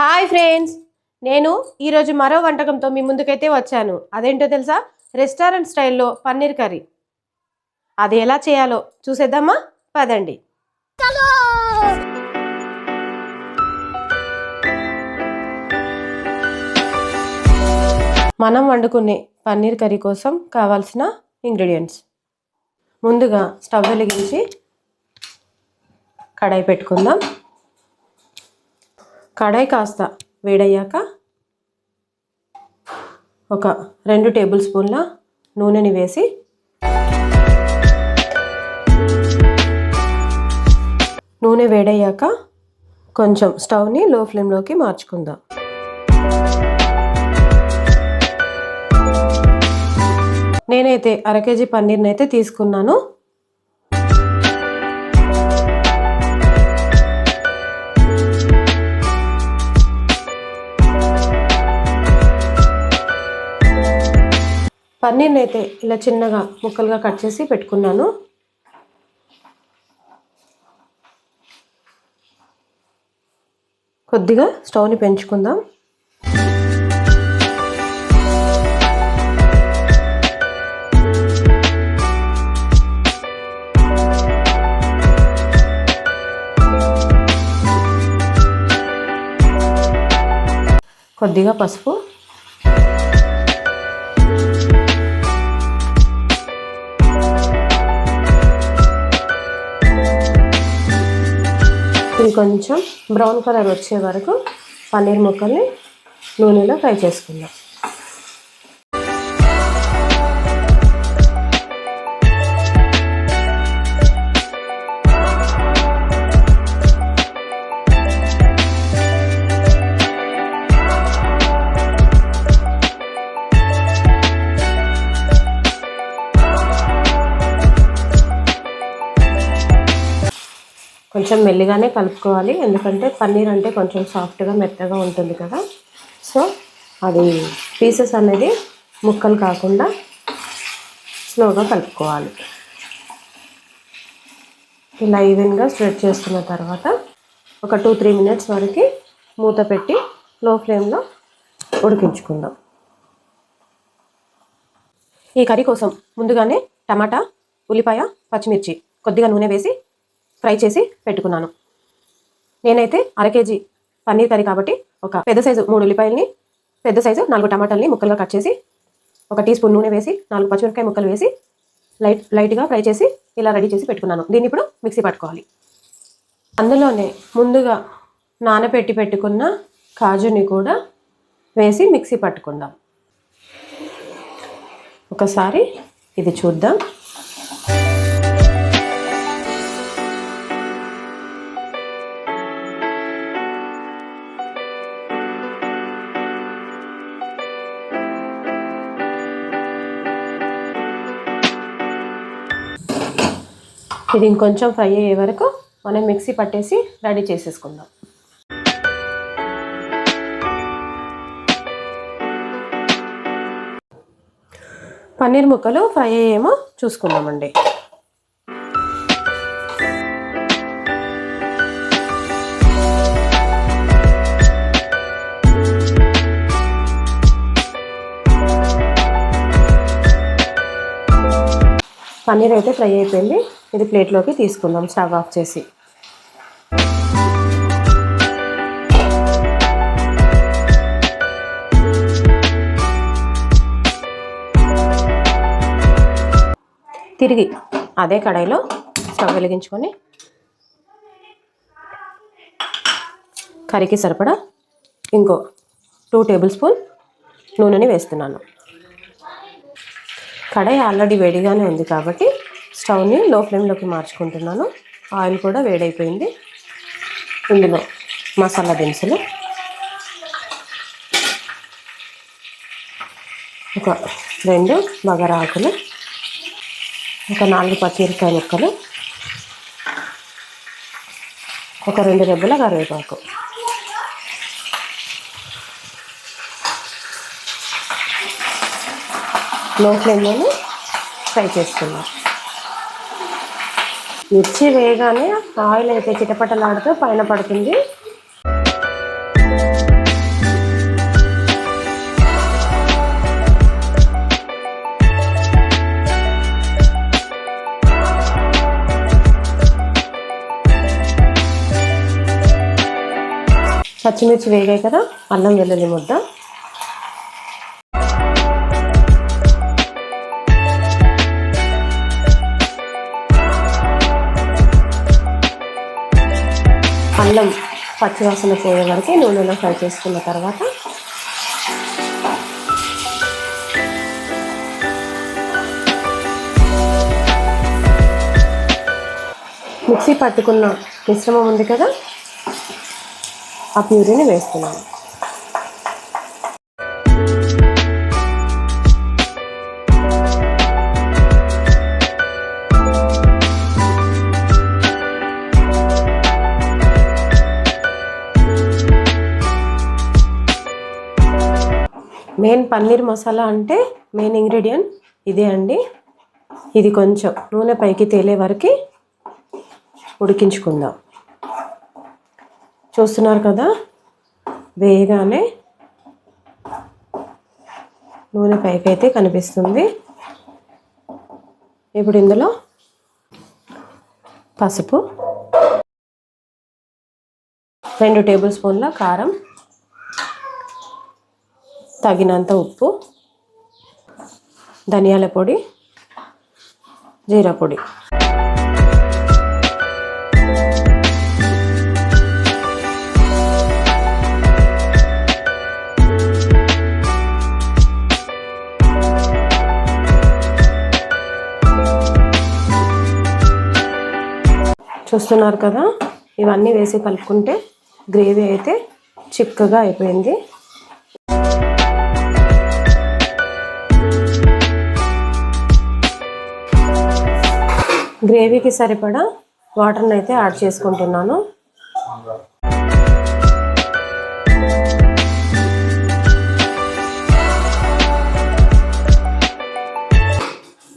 Hi friends. నేను ఈరోజు మరో వంటకంతో మీ ముందుకైతే వచ్చాను. అదేంటో తెలుసా? రెస్టారెంట్ స్టైల్లో పన్నీర్ కర్రీ. అది ఎలా చేయాలో చూసేద్దామా? పదండి. మనం వండుకునే పన్నీర్ కర్రీ కోసం కావాల్సిన ఇంగ్రీడియంట్స్. ముందుగా స్టవ్ వెలిగించి కడాయి పెట్టుకుందాం. కడాయి కాస్త వేడయ్యాక ఒక రెండు టేబుల్ స్పూన్ల నూనెని వేసి నూనె వేడయ్యాక కొంచెం స్టవ్ని లో ఫ్లేమ్లోకి మార్చుకుందాం. నేనైతే అర కేజీ పన్నీర్ని అయితే తీసుకున్నాను. పన్నీర్ని అయితే ఇలా చిన్నగా ముక్కలుగా కట్ చేసి పెట్టుకున్నాను. కొద్దిగా స్టవ్ని పెంచుకుందాం. కొద్దిగా పసుపు ఇంకొంచెం కొంచెం బ్రౌన్ కలర్ వచ్చే వరకు పన్నీర్ ముక్కల్ని నూనెలో ఫ్రై చేసుకుందాం. కొంచెం మెల్లిగానే కలుపుకోవాలి. ఎందుకంటే పన్నీర్ అంటే కొంచెం సాఫ్ట్గా మెత్తగా ఉంటుంది కదా. సో అది పీసెస్ అనేది ముక్కలు కాకుండా స్లోగా కలుపుకోవాలి. ఇలా ఈవెన్గా స్ప్రెడ్ చేసుకున్న తర్వాత ఒక టూ త్రీ మినిట్స్ వరకు మూత పెట్టి లో ఫ్లేమ్లో ఉడికించుకుందాం. ఈ కర్రీ కోసం ముందుగానే టమాటా ఉల్లిపాయ పచ్చిమిర్చి కొద్దిగా నూనె వేసి ఫ్రై చేసి పెట్టుకున్నాను. నేనైతే అర కేజీ పన్నీర్ కర్రీ కాబట్టి ఒక పెద్ద సైజు మూడు ఉల్లిపాయల్ని పెద్ద సైజు నాలుగు టమాటాలని ముక్కలుగా కట్ చేసి ఒక టీ స్పూన్ నూనె వేసి నాలుగు పచ్చిమిరపకాయ ముక్కలు వేసి లైట్ లైట్గా ఫ్రై చేసి ఇలా రెడీ చేసి పెట్టుకున్నాను. దీన్ని ఇప్పుడు మిక్సీ పట్టుకోవాలి. అందులోనే ముందుగా నానబెట్టి పెట్టుకున్న కాజుని కూడా వేసి మిక్సీ పట్టుకుందాం. ఒకసారి ఇది చూద్దాం. ఇది ఇంకొంచెం ఫ్రై అయ్యే వరకు మనం మిక్సీ పట్టేసి రెడీ చేసేసుకుందాం. పన్నీర్ ముక్కలు ఫ్రై అయ్యేమో చూసుకుందామండి. పన్నీర్ అయితే ఫ్రై అయిపోయింది. ఇది ప్లేట్లోకి తీసుకుందాం స్టవ్ ఆఫ్ చేసి. తిరిగి అదే కడాయిలో స్టవ్ వెలిగించుకొని కర్రీకి సరిపడా ఇంకో టూ టేబుల్ స్పూన్ నూనెని వేస్తున్నాను. కడాయి ఆల్రెడీ వేడిగానే ఉంది కాబట్టి స్టవ్ని లో ఫ్లేమ్లోకి మార్చుకుంటున్నాను. ఆయిల్ కూడా వేడైపోయింది. ఇందులో మసాలా దినుసులు. ఒక రెండు బగర ఆకులు ఒక నాలుగు పచ్చిమిరకాయ ముక్కలు. ఒక రెండు రెబ్బల కరివేపాకు. లో ఫ్లేమ్లోనే ఫ్రై చేసుకున్నాం మిర్చి వేయగానే ఆయిల్ అయితే చిటపటలాడుతూ పైన పడుతుంది. పచ్చిమిర్చి వేగాయి కదా అల్లం వెల్లుల్లి ముద్ద. అల్లం పచ్చివాసన పోయే వరకు నూనెలో ఫ్రై చేసుకున్న తర్వాత మిక్సీ పట్టుకున్న మిశ్రమం ఉంది కదా ఆ ప్యూరీని వేస్తున్నాను. మెయిన్ పన్నీర్ మసాలా అంటే మెయిన్ ఇంగ్రీడియంట్ ఇదే అండి. ఇది కొంచెం నూనె పైకి తేలే వరకు ఉడికించుకుందాం. చూస్తున్నారు కదా? వేయగానే నూనె పైకి అయితే కనిపిస్తుంది. ఇప్పుడు ఇందులో పసుపు రెండు టేబుల్ స్పూన్ల కారం తగినంత ఉప్పు ధనియాల పొడి జీరా పొడి. చూస్తున్నారు కదా? ఇవన్నీ వేసి కలుపుకుంటే గ్రేవీ అయితే చిక్కగా అయిపోయింది. గ్రేవీకి సరిపడా వాటర్ని అయితే యాడ్ చేసుకుంటున్నాను.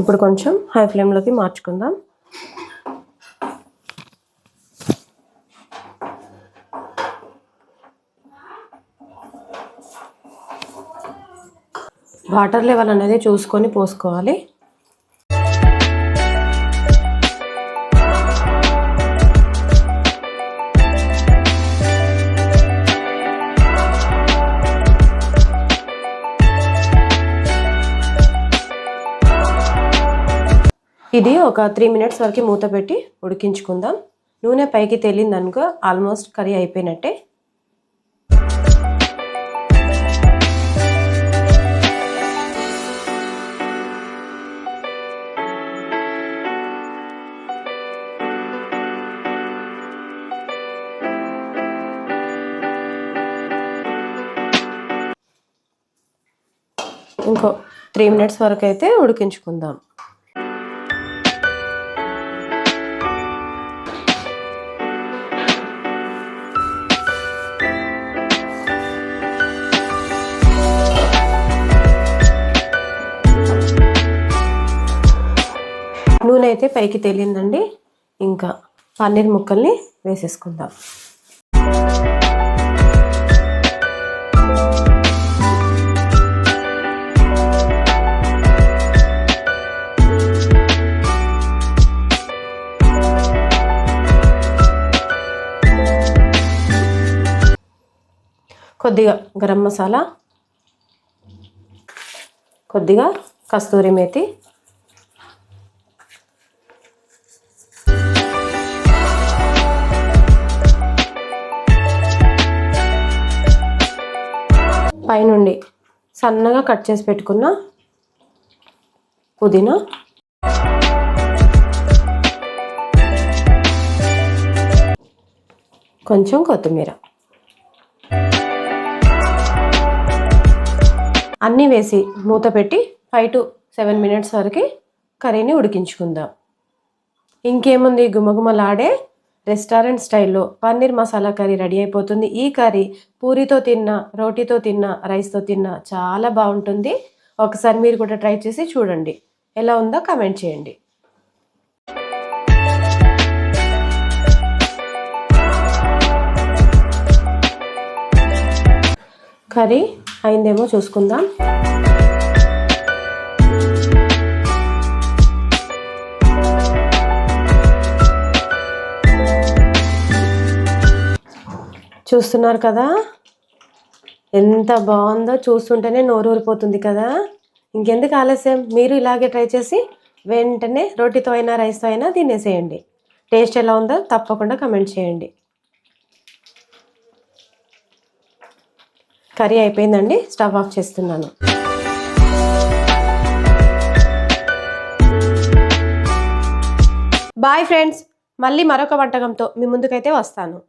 ఇప్పుడు కొంచెం హై ఫ్లేమ్లోకి మార్చుకుందాం. వాటర్ లెవెల్ అనేది చూసుకొని పోసుకోవాలి. ఇది ఒక త్రీ మినిట్స్ వరకు మూత పెట్టి ఉడికించుకుందాం. నూనె పైకి తేలిందనుకో ఆల్మోస్ట్ కర్రీ అయిపోయినట్టే. ఇంకో త్రీ మినిట్స్ వరకు అయితే ఉడికించుకుందాం. అయితే పైకి తేలిందండి. ఇంకా పన్నీర్ ముక్కల్ని వేసేసుకుందాం. కొద్దిగా గరం మసాలా కొద్దిగా కస్తూరి మేతి పైనుండి సన్నగా కట్ చేసి పెట్టుకున్న పుదీనా. కొంచెం కొత్తిమీర. అన్నీ వేసి మూత పెట్టి ఫైవ్ టు సెవెన్ మినిట్స్ వరకు కర్రీని ఉడికించుకుందాం. ఇంకేముంది? గుమగుమలాడే రెస్టారెంట్ స్టైల్లో పన్నీర్ మసాలా కర్రీ రెడీ అయిపోతుంది. ఈ కర్రీ పూరితో తిన్నా రోటీతో తిన్నా రైస్తో తిన్నా చాలా బాగుంటుంది. ఒకసారి మీరు కూడా ట్రై చేసి చూడండి. ఎలా ఉందో కమెంట్ చేయండి. కర్రీ అయిందేమో చూసుకుందాం. చూస్తున్నారు కదా? ఎంత బాగుందో చూస్తుంటేనే నోరూరిపోతుంది కదా? ఇంకెందుకు ఆలస్యం? మీరు ఇలాగే ట్రై చేసి వెంటనే రోటీతో అయినా రైస్తో అయినా తినేసేయండి. టేస్ట్ ఎలా ఉందో తప్పకుండా కమెంట్ చేయండి. కర్రీ అయిపోయిందండి. స్టవ్ ఆఫ్ చేస్తున్నాను. Bye friends. మళ్ళీ మరొక వంటకంతో మీ ముందుకైతే వస్తాను.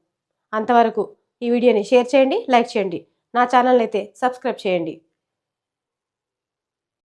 అంతవరకు ఈ వీడియోని షేర్ చేయండి లైక్ చేయండి. నా ఛానల్ అయితే సబ్స్క్రైబ్ చేయండి.